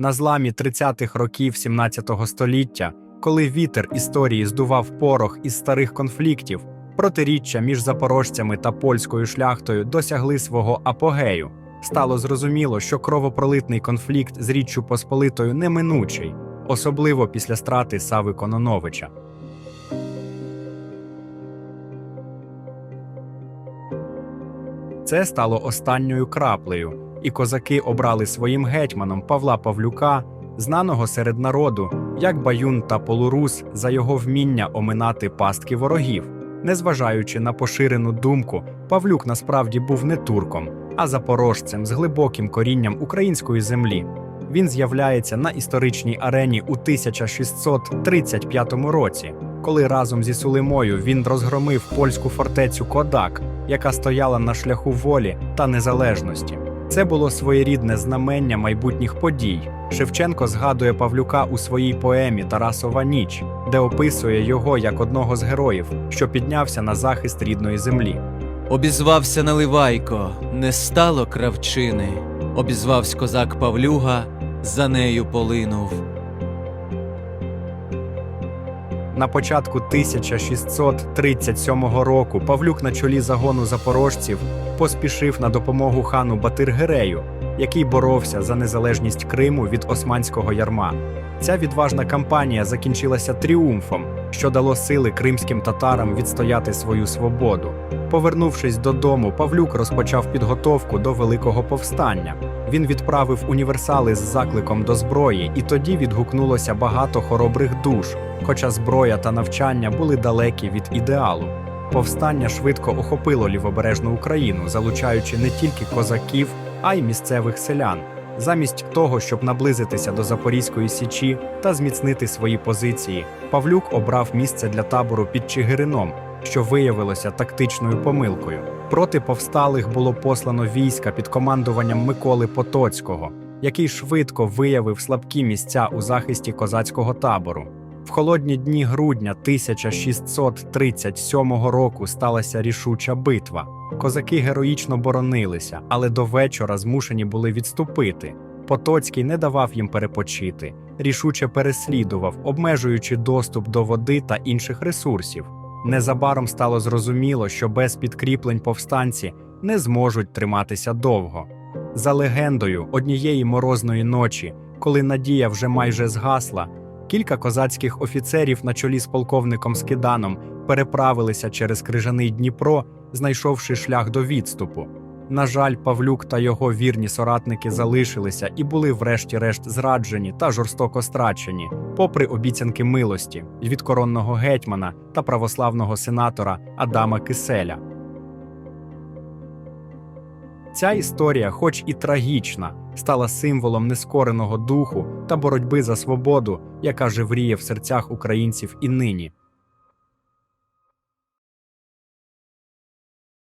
На зламі 30-х років 17-го століття, коли вітер історії здував порох із старих конфліктів, протиріччя між запорожцями та польською шляхтою досягли свого апогею. Стало зрозуміло, що кровопролитний конфлікт з Річчю Посполитою неминучий, особливо після страти Сави Кононовича. Це стало останньою краплею, і козаки обрали своїм гетьманом Павла Павлюка, знаного серед народу, як баюн та полурус за його вміння оминати пастки ворогів. Незважаючи на поширену думку, Павлюк насправді був не турком, а запорожцем з глибоким корінням української землі. Він з'являється на історичній арені у 1635 році, коли разом зі Сулимою він розгромив польську фортецю Кодак, яка стояла на шляху волі та незалежності. Це було своєрідне знамення майбутніх подій. Шевченко згадує Павлюка у своїй поемі Тарасова ніч, де описує його як одного з героїв, що піднявся на захист рідної землі. Обізвався Наливайко, не стало кравчини. Обізвався козак Павлюга, за нею полинув. На початку 1637 року Павлюк на чолі загону запорожців поспішив на допомогу хану Батиргерею, який боровся за незалежність Криму від османського ярма. Ця відважна кампанія закінчилася тріумфом, що дало сили кримським татарам відстояти свою свободу. Повернувшись додому, Павлюк розпочав підготовку до великого повстання. Він відправив універсали з закликом до зброї, і тоді відгукнулося багато хоробрих душ, хоча зброя та навчання були далекі від ідеалу. Повстання швидко охопило лівобережну Україну, залучаючи не тільки козаків, а й місцевих селян. Замість того, щоб наблизитися до Запорізької січі та зміцнити свої позиції, Павлюк обрав місце для табору під Чигирином, що виявилося тактичною помилкою. Проти повсталих було послано війська під командуванням Миколи Потоцького, який швидко виявив слабкі місця у захисті козацького табору. В холодні дні грудня 1637 року сталася рішуча битва. Козаки героїчно боронилися, але до вечора змушені були відступити. Потоцький не давав їм перепочити, рішуче переслідував, обмежуючи доступ до води та інших ресурсів. Незабаром стало зрозуміло, що без підкріплень повстанці не зможуть триматися довго. За легендою, однієї морозної ночі, коли надія вже майже згасла, кілька козацьких офіцерів на чолі з полковником Скиданом переправилися через крижаний Дніпро, знайшовши шлях до відступу. На жаль, Павлюк та його вірні соратники залишилися і були врешті-решт зраджені та жорстоко страчені, попри обіцянки милості від коронного гетьмана та православного сенатора Адама Киселя. Ця історія, хоч і трагічна, стала символом нескореного духу та боротьби за свободу, яка живріє в серцях українців і нині.